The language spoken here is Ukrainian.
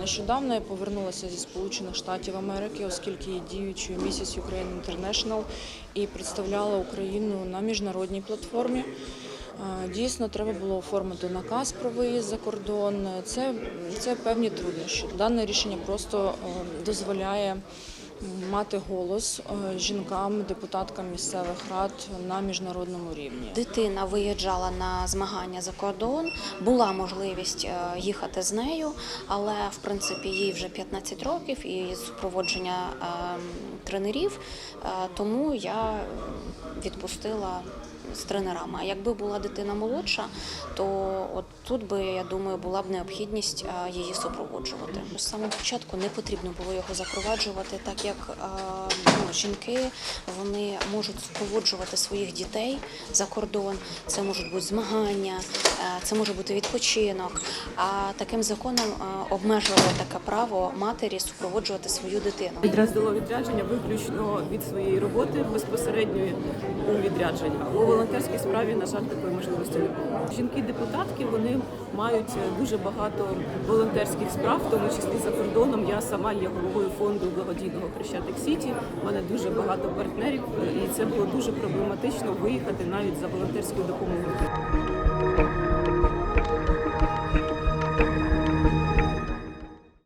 Нещодавно я повернулася зі Сполучених Штатів Америки, оскільки є діючою місіс Ukraine International і представляла Україну на міжнародній платформі. Дійсно, треба було оформити наказ про виїзд за кордон. Це, це певні труднощі. Дане рішення просто е, дозволяє мати голос е, жінкам, депутаткам місцевих рад на міжнародному рівні. Дитина виїжджала на змагання за кордон, була можливість е, їхати з нею, але в принципі їй вже 15 років і супроводження е, тренерів, тому я відпустила з тренерами. А якби була дитина молодша, то от тут би я думаю була б необхідність її супроводжувати. З самого початку не потрібно було його запроваджувати, так як е, ну, жінки вони можуть супроводжувати своїх дітей за кордон. Це можуть бути змагання, е, це може бути відпочинок. А таким законом е, обмежувало таке право матері супроводжувати свою дитину. Відразило відрядження виключно від своєї роботи безпосередньо у відрядженні. У волонтерській справі, на жаль, такої можливості не було. Жінки-депутатки вони мають дуже багато волонтерських справ, в тому числі за кордоном. Я сама є головою фонду благодійного Хрещатик Сіті. У мене дуже багато партнерів, і це було дуже проблематично виїхати навіть за волонтерською допомогою.